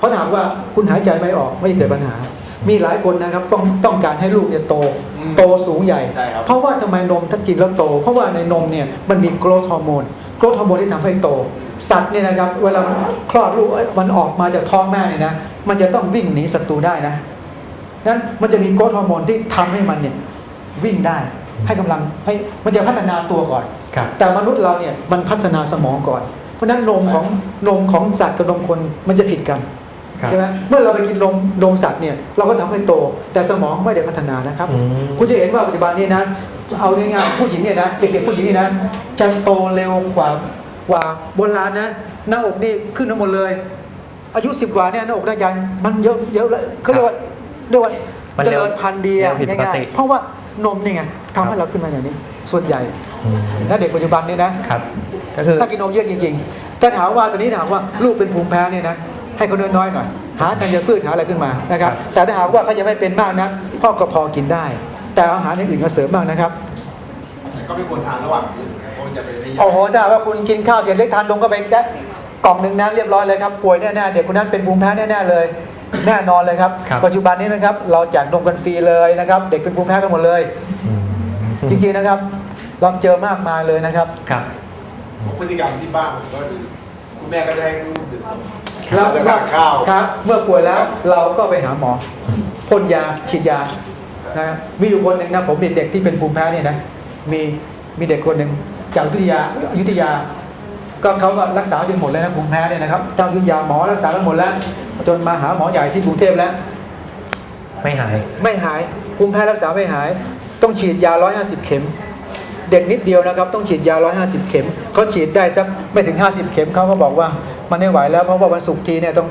เพราะถามว่าคุณหายใจไม่ออกไม่เกิดปัญหา มีหลายคนนะครับต้องต้องการให้ลูกเนี่ยโตอืมโตสูงใหญ่ใช่ครับเพราะว่าทำไมนมถ้ากินแล้วโต เพราะว่าในนมเนี่ยมันมีโกรทฮอร์โมนโกรทฮอร์โมนที่ทำให้โต สัตว์เนี่ยนะครับเวลามันคลอดลูกเอ้ยมันออกมาจากท้องแม่เนี่ยนะมันจะต้องวิ่งหนีศัตรูได้นะนั้นมันจะมีโกรทฮอร์โมนที่ทำให้มันเนี่ยวิ่งได้ให้กำลังให้มันจะพัฒนาตัวก่อนครับแต่มนุษย์เราเนี่ยมันพัฒนาสมองก่อน เพราะฉะนั้นนมของนมของสัตว์กับนมคนมันจะผิดกันครับ ใช่ไหมเมื่อเราไปกินนมนมสัตว์เนี่ยเราก็ทำให้โต แต่สมองไม่ได้พัฒนานะครับอืมคุณจะเห็นว่าปัจจุบันนี้นะ เอาง่ายๆผู้หญิงเนี่ยนะเด็กๆผู้หญิงนี่นะจะโตเร็วกว่ากว่าโบราณนะหน้าอกนี่ขึ้นทั้งหมดเลย อายุสิบกว่าเนี่ยหน้าอกหน้าใจมันเยอะเยอะเลยเขาเรียกว่าเรียกว่ามันเจเร็วริญพันธุ์ดีอะเร็วผิดปกง่ายติๆเพราะว่านมนี่ไงทำให้เราขึ้นมาอย่างนี้ ส่วนใหญ่อืมและเด็กปัจจุบันนี่นะครับก็คือถ้ากินนมเยอะจริงๆแต่ถามว่าตอนนี้ถามว่าลูกเป็นภูมิแพ้เนี่ยนะ ให้เขาน้อยๆหน่อย หาธัญพืชหาอะไรขึ้นมานะครับครับแต่ถ้าหากว่าเขายังไม่เป็นมากนะพ่อก็พอกินได้ แต่อาหารอย่างอื่นมาเสริมบ้างนะครับแต่ก็ไม่ควรทานระหว่างมื้อนะเพราะมันจะเป็นได้ยากโอ้โหถ้าหากว่าคุณกินข้าวเสร็จเล็กทานนมก็ไปแค่กล่องหนึ่งนะเรียบร้อยเลยครับป่วยแน่ๆเด็กคนนั้นเป็นภูมิแพ้แน่ๆเลย แน่นอนเลยครับครับปัจจุบันนี้นะครับ เราแจกนมกันฟรีเลยนะครับ เด็กเป็นภูมิแพ้กันหมดเลยอืมจริงๆนะครับเราเจอมากมายเลยนะครับ ครับพฤติกรรมที่บ้านผมก็คือคุณแม่ก็จะให้ลูกดื่มนม แล้วจะทานข้าวครับ เมื่อป่วยแล้วเราก็ไปหาหมอพ่นยาฉีดยานะมีอยู่คนหนึ่งนะผมเป็นเด็กที่เป็นภูมิแพ้เนี่ยนะมีมีเด็กคนหนึ่งจากอยุธยาอยุธยา ก็เขาก็รักษาจนหมดเลยนะภูมิแพ้เนี่ยนะครับเจ้าอยุธยาหมอรักษากันหมดแล้ว จนมาหาหมอใหญ่ที่กรุงเทพแล้ว ไม่หาย ไม่หายภูมิแพ้รักษาไม่หาย ต้องฉีดยา 150 เข็ม เด็กนิดเดียวนะครับ ต้องฉีดยา 150 เข็มเขาฉีดได้สักไม่ถึง 50 เข็มเขาก็บอกว่ามันไม่ไหวแล้วเพราะว่าวันศุกร์ทีเนี่ยต้อง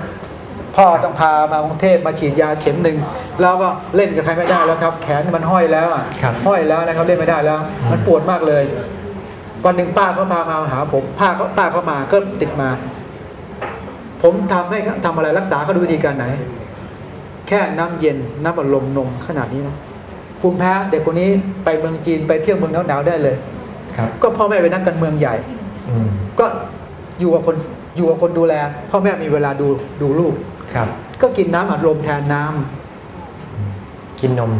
พ่อต้องพามากรุงเทพมาฉีดยาเข็มหนึ่งแล้วก็เล่นกับใครไม่ได้แล้วครับ แขนมันห้อยแล้วอะครับห้อยแล้วนะครับเล่นไม่ได้แล้ว มันปวดมากเลย วันหนึ่งป้าเขาพามาหาผมป้าเขาป้าเขามาก็ติดมา ผมทำให้เขาทำอะไรรักษาเขาด้วยวิธีการไหน แค่น้ำเย็นน้ำอัดลมนมขนาดนี้นะ ภูมิแพ้เด็กคนนี้ไปเมืองจีนไปเที่ยวเมืองหนาวๆได้เลยครับก็พ่อแม่เป็นนักการเมืองใหญ่อืมก็อยู่กับคนอยู่กับคนดูแล พ่อแม่มีเวลาดูดูลูกครับ ก็กินน้ำอัดลมแทนน้ำกินนม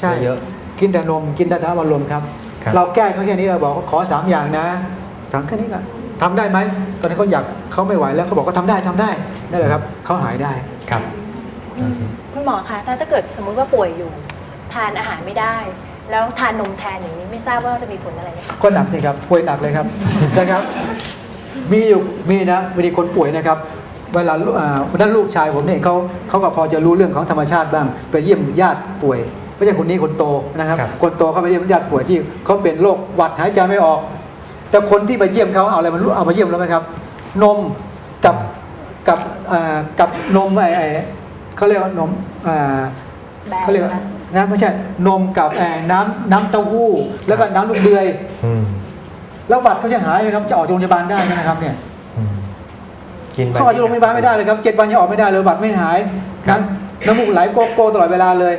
ใช่เยอะกินแต่นมกินแต่น้ำอัดลมครับครับเราแก้เขาแค่นี้เราบอกว่าขอสามอย่างนะสั่งแค่นี้ก็ทำได้ไหมตอนนี้เขาอยากเขาไม่ไหวแล้วเขาบอกว่าทำได้ทำได้นั่นแหละครับเขาหายได้ครับคุณคุณหมอคะถ้าถ้าเกิดสมมุติว่าป่วยอยู่ ทานอาหารไม่ได้ แล้วทานนมแทนอย่างนี้ไม่ทราบว่าจะมีผลอะไรไหมคะ ก็หนักสิครับป่วยหนักเลยครับ นะครับ มีอยู่มีนะมีคนป่วยนะครับ เวลาลูกอ่าวันนั้นลูกชายผมเนี่ยเขาเขาก็พอจะรู้เรื่องของธรรมชาติบ้าง ไปเยี่ยมญาติป่วยไม่ใช่คนนี้คนโตนะครับ ครับ คนโตเขาไปเยี่ยมญาติป่วยที่เขาเป็นโรคหวัดหายใจไม่ออก แต่คนที่ไปเยี่ยมเขาเอาอะไรมารู้เอามาเยี่ยมแล้วไหมครับ นมกับกับอ่ากับนมไอ้ไอ้เขาเรียกว่านมอ่าแบนเขาเรียกว่า นะคะนะไม่ใช่นมกับเอ่อน้ำน้ำเต้าหู้ แล้วก็น้ำลูกเดือย อืมแล้วหวัดเขาจะหายไหมครับจะออกจากโรงพยาบาลได้ไหมนะครับเนี่ยอืมกินไป เขาออกจากโรงพยาบาลไม่ได้เลยครับเจ็ดวันยังออกไม่ได้เลยหวัดไม่หายครับ น้ำน้ำมูกไหลโกโก้ตลอดเวลาเลย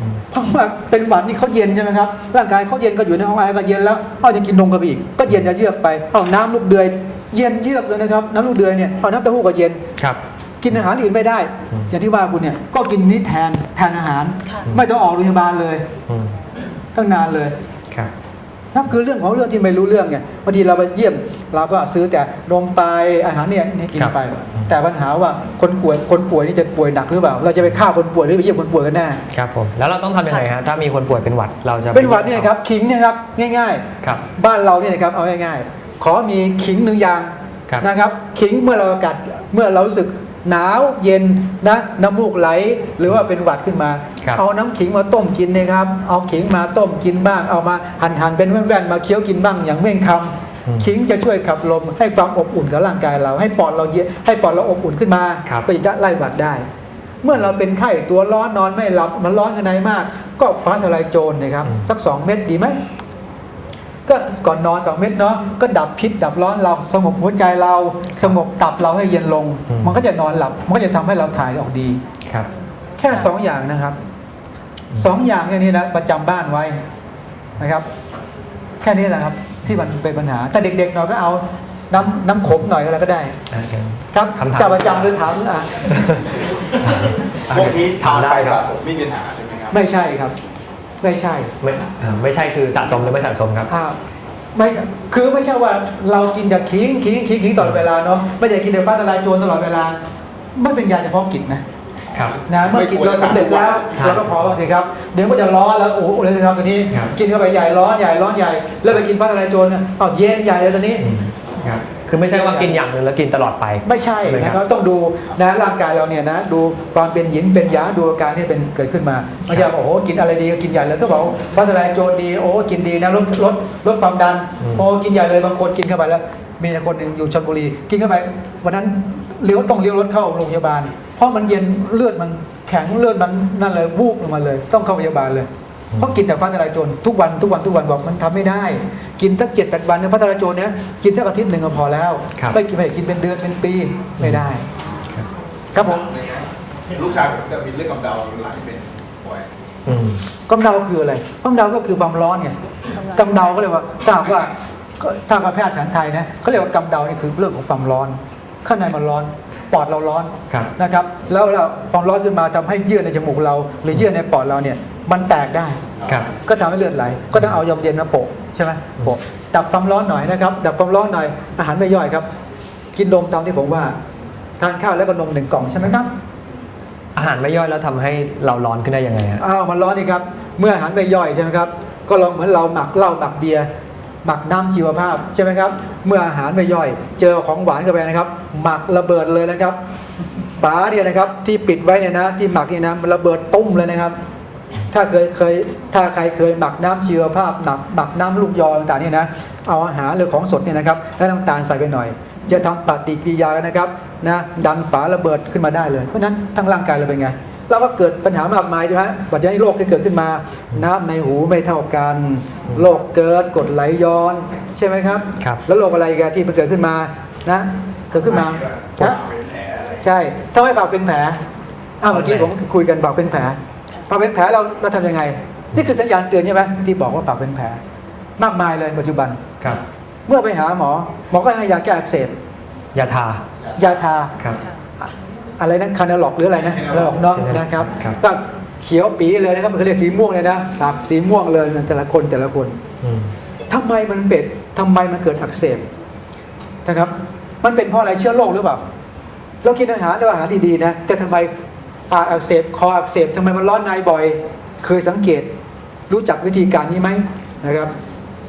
อืมเพราะว่าเป็นหวัดนี่เขาเย็นใช่ไหมครับร่างกายเขาเย็นก็อยู่ในห้องแอร์ก็เย็นแล้วเอาจะกินนมกันไปอีก ก็เย็นจะเยือกไปเอาน้ำลูกเดือย เย็นเยือกเลยนะครับน้ำลูกเดือยเนี่ยเอาน้ำเต้าหู้ก็เย็น ครับ กินอาหารอื่นไม่ได้อืมอย่างที่ว่าคุณเนี่ยก็กินนี้แทนแทนอาหาร ค่ะ ไม่ต้องออกโรงพยาบาลเลยอืมตั้งนานเลย ครับ นั่นคือเรื่องของเรื่องที่ไม่รู้เรื่องไงบางทีเราไปเยี่ยมเราก็ซื้อแต่นมไปอาหารเนี่ยให้กินครับไปแต่ปัญหาว่าคนป่วยคนป่วยนี่จะป่วยหนักหรือเปล่า เราจะไปฆ่าคนป่วยหรือไปเยี่ยมคนป่วยกันแน่ครับผม แล้วเราต้องทำยังไงฮะ ถ้ามีคนป่วยเป็นหวัด เราจะเป็นหวัดเนี่ยครับขิงเนี่ยครับง่าย ครับ ๆ บ้านเราเนี่ยนะครับเอาง่ายๆ ขอมีขิงหนึ่งอย่างครับ นะครับ ขิงเมื่อเรากัดเมื่อเรารู้สึก หนาวเย็นนะน้ำมูกไหลหรือว่าเป็นหวัดขึ้นมาครับเอาน้ำขิงมาต้มกินนะครับเอาขิงมาต้มกินบ้าง เอามาหั่นหั่นๆเป็นแว่นๆมาเคี้ยวกินบ้างอย่างเม่งคำขิงจะช่วยขับลมให้ความอบอุ่นกับร่างกายเรา ให้ปอดเราเย็นให้ปอดเราอบอุ่นขึ้นมาครับก็จะไล่หวัดได้ เมื่อเราเป็นไข้ตัวร้อนนอนไม่หลับมันร้อนข้างในมาก ก็ฟ้าทลายโจรนะครับสักสองเม็ดดีไหม ก็ก่อนนอนสองเม็ดเนาะก็ดับพิษดับร้อนเราสงบหัวใจเราสงบตับเราให้เย็นลงอืมมันก็จะนอนหลับมันก็จะทำให้เราถ่ายออกดีครับ แค่สองอย่างนะครับสองอย่างแค่นี้นะประจำบ้านไว้นะครับ แค่นี้แหละครับที่มันเป็นปัญหา แต่เด็กๆหน่อยก็เอาน้ำน้ำขมหน่อยอะไรก็ได้อ่าเชิญครับคำถามจะประจำหรือถามอะพวกนี้ทานทำได้ไปครับสะสมไม่มีปัญหาใช่ไหมครับไม่ใช่ครับ ไม่ใช่ไม่อ่าไม่ใช่คือสะสมหรือไม่สะสมครับ อ่าไม่คือไม่ใช่ว่าเรากินแต่ขิงขิงขิงขิงตลอดเวลาเนาะไม่ใช่กินแต่ฟ้าทลายโจรตลอดเวลาไม่เป็นยาเฉพาะกิจนะครับ นะเมื่อกินเราสำเร็จแล้วใช่เราก็พอบ้างสิครับเดี๋ยวก็จะร้อนแล้วโอ้โหเลยนะครับตอนนี้ ครับ กินเข้าไปใหญ่ร้อนใหญ่ร้อนใหญ่แล้วไปกินฟ้าทลายโจรเนี่ยเอาเย็นใหญ่เลยตอนนี้อืมครับ คือไม่ใช่ว่ากินอย่างหนึ่งแล้วกินตลอดไป ไม่ใช่ใช่ไหมนะคครับรับต้องดูนะร่างกายเราเนี่ยนะดูความเป็นหยินเป็นหยางดูอาการที่เป็นเกิดขึ้นมาไม่ใช่ว่าโอ้โหกินอะไรดีก็กินใหญ่เลยก็บอกฟ้าทลายโจรดีโอ้กินดีนะลดลดลดความดันอืมโอ้กินใหญ่เลยบางคนกินเข้าไปแล้ว มีคนหนึ่งอยู่ชลบุรี กินเข้าไปวันนั้นเลี้ยวต้องเลี้ยวรถเข้าโรงพยาบาล เพราะมันเย็นเลือดมันแข็งเลือดมันนั่นเลยวูบลงมาเลย ต้องเข้าโรงพยาบาลเลย เพราะกินแต่ฟ้าทลายโจรทุกวันทุกวันทุกวันบอกมันทำไม่ได้ กินตั้งเจ็ดแปดวันเนี่ยฟ้าทลายโจรเนี่ยกินสักอาทิตย์หนึ่งก็พอแล้วครับไม่กินไม่กินเป็นเดือนเป็นปีไม่ได้ ครับครับผมลูกชายผมจะมีเรื่องกำเดาไหลเป็นบ่อยอืมกำเดาคืออะไรกำเดาก็คือความร้อนไงกำเดาก็เลยกว่าถ้าหากว่าก็ถ้ากับแพทย์แผนไทยนะเขาเรียกว่ากำเดานี่คือเรื่องของความร้อน ข้างในมันร้อนปอดเราร้อนครับนะครับ แล้วเราความร้อนขึ้นมาทำให้เยื่อในจมูกเรา หรือเยื่อในปอดเราเนี่ย มันแตกได้ ครับ ก็ทำให้เลือดไหล ก็ต้องเอายมเย็นมาโปะใช่ไหมโปะดับความร้อนหน่อยนะครับ ดับความร้อนหน่อย อาหารไม่ย่อยครับ กินนมตามที่ผมว่า ทานข้าวแล้วก็นมหนึ่งกล่องใช่ไหมครับอาหารไม่ย่อยแล้วทำให้เราร้อนขึ้นได้ยังไงฮะ อ้าวมันร้อนนี่ครับ เมื่ออาหารไม่ย่อยใช่ไหมครับ ก็ลองเหมือนเราหมักเหล้าหมักเบียร์หมักน้ำชีวภาพใช่ไหมครับ เมื่ออาหารไม่ย่อย เจอของหวานเข้าไปนะครับ หมักระเบิดเลยนะครับ ฝาเนี่ยนะครับที่ปิดไว้เนี่ยนะที่หมักเนี่ยนะมันระเบิดตุ้มเลยนะครับ ถ้าเคยเคยถ้าใครเคยหมักน้ำชีวภาพหมักหมักน้ำลูกยอต่างๆเนี่ยนะเอาอาหารหรือของสดเนี่ยนะครับแล้วน้ำตาลใส่ไปหน่อย จะทำปฏิกิริยากันนะครับนะดันฝาระเบิดขึ้นมาได้เลยเพราะฉะนั้นทั้งร่างกายเราเป็นไงเราก็เกิดปัญหามากมายใช่ไหมปัจจัยโรคที่เกิดขึ้นมา น้ำในหูไม่เท่ากัน โรคเกิดกรดไหลย้อน ใช่ไหมครับครับ แล้วโรคอะไรกันที่มันเกิดขึ้นมา นะ เกิดขึ้นมาปวดนะเป็นแผลอะไรใช่ ถ้าไม่ปากเป็นแผลอ้าวเมื่อกี้ผมคุยกันปากเป็นแผล ปากเป็นแผลเราเราทำยังไง นี่คือสัญญาณเตือนใช่ไหมที่บอกว่าปากเป็นแผลมากมายเลยปัจจุบันครับ เมื่อไปหาหมอหมอก็ให้ยาแก้อักเสบยาทายาทาครับอะไรนะคานาล็อกหรืออะไรนะเราบอกน้องนะครับครับก็เขียวปีเลยนะครับเขาเรียกสีม่วงเลยนะปากสีม่วงเลยแต่ละคนแต่ละคนอืมทำไมมันเป็ดทำไมมันเกิดอักเสบนะครับ มันเป็นเพราะอะไรเชื้อโรคหรือเปล่า เรากินอาหารเราอาหารดีๆนะ แต่ทำไม ปากอักเสบคออักเสบทำไมมันร้อนในบ่อย เคยสังเกต รู้จักวิธีการนี้ไหมนะครับ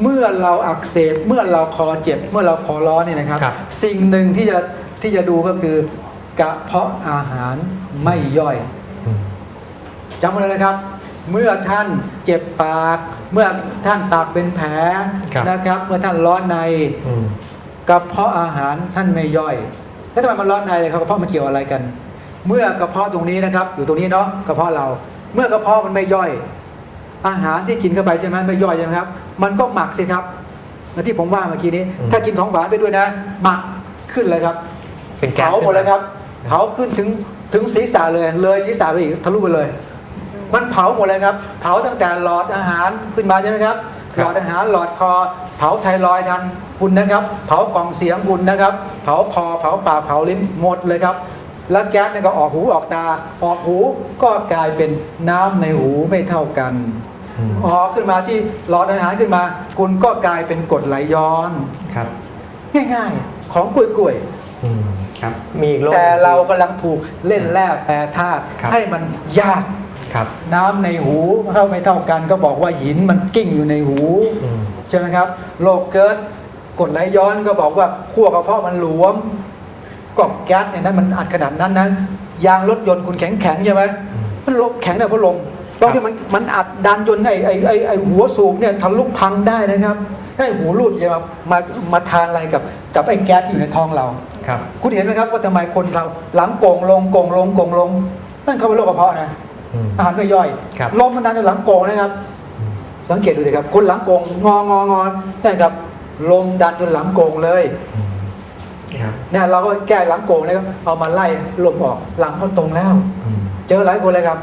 เมื่อเราอักเสบเมื่อเราคอเจ็บ เมื่อเราคอร้อนเนี่ยนะครับครับสิ่งหนึ่งที่จะที่จะดูก็คือกระเพาะอาหารไม่ย่อยอืมจำไว้เลยนะครับ เมื่อท่านเจ็บปาก เมื่อท่านปากเป็นแผลครับนะครับ เมื่อท่านร้อนในอืมกระเพาะอาหารท่านไม่ย่อย แล้วทำไมมันร้อนในเลยครับกระเพาะมันเกี่ยวอะไรกัน เมื่อกระเพาะตรงนี้นะครับ อยู่ตรงนี้เนาะกระเพาะเรา เมื่อกระเพาะมันไม่ย่อย อาหารที่กินเข้าไปใช่ไหมไม่ย่อยใช่ไหมครับ มันก็หมักสิครับเหมือนที่ผมว่าเมื่อกี้นี้อืมถ้ากินของหวานไปด้วยนะ หมักขึ้นเลยครับเป็นแก๊สเผาหมดเลยครับเผาขึ้นถึงถึงศีรษะเลย เลยศีรษะไปอีกทะลุไปเลย มันเผาหมดเลยครับ เผาตั้งแต่หลอดอาหารขึ้นมาใช่ไหมครับหลอดอาหารหลอดคอ เผาไทรอยด์ทันคุณนะครับ เผากล่องเสียงคุณนะครับ เผาคอเผาปากเผาลิ้นหมดเลยครับ แล้วแก๊สเนี่ยก็ออกหูออกตา ออกหูก็กลายเป็นน้ำในหูไม่เท่ากันอืมออกขึ้นมาที่หลอดอาหารขึ้นมา คุณก็กลายเป็นกรดไหลย้อนครับ ง่ายๆ ของกล้วยๆอืมครับมีอีกโรคแต่เรากำลังถูกเล่นแร่แปรธาตุครับให้มันยากครับน้ำในหูเข้าไม่เท่ากัน ก็บอกว่าหินมันกิ้งอยู่ในหูอืมใช่ไหมครับโรคเกิดกดไหลย้อนก็บอกว่าขั้วกระเพาะมันหลวม กอบแก๊สเนี่ยนั้นมันอัดขนาดนั้นนั้นยางรถยนต์คุณแข็งแข็งๆใช่ไหมมันลมแข็งได้เพราะลมตอนที่มันมันอัดดันจนไอ้ไอ้ไอ้ไอ้หัวสูบเนี่ยทะลุพังได้นะครับให้หูรูดอย่ามามามาทานอะไรกับกับไอ้แก๊สที่อยู่ในท้องเราครับ คุณเห็นไหมครับว่าทำไมคนเราหลังโก่งลงโก่งลงโก่งลง นั่นเขาเป็นโรคกระเพาะนะอืมอาหารไม่ย่อยครับลมมันดันจนหลังโก่งนะครับ สังเกตดูดิครับ คนหลังโก่งงององอนั่นครับลมดันจนหลังโก่งเลยอืมครับ เนี่ยเราก็แก้หลังโก่งเลยครับเอามาไล่ลมออกหลังก็ตรงแล้วอืมเจอหลายคนเลยครับ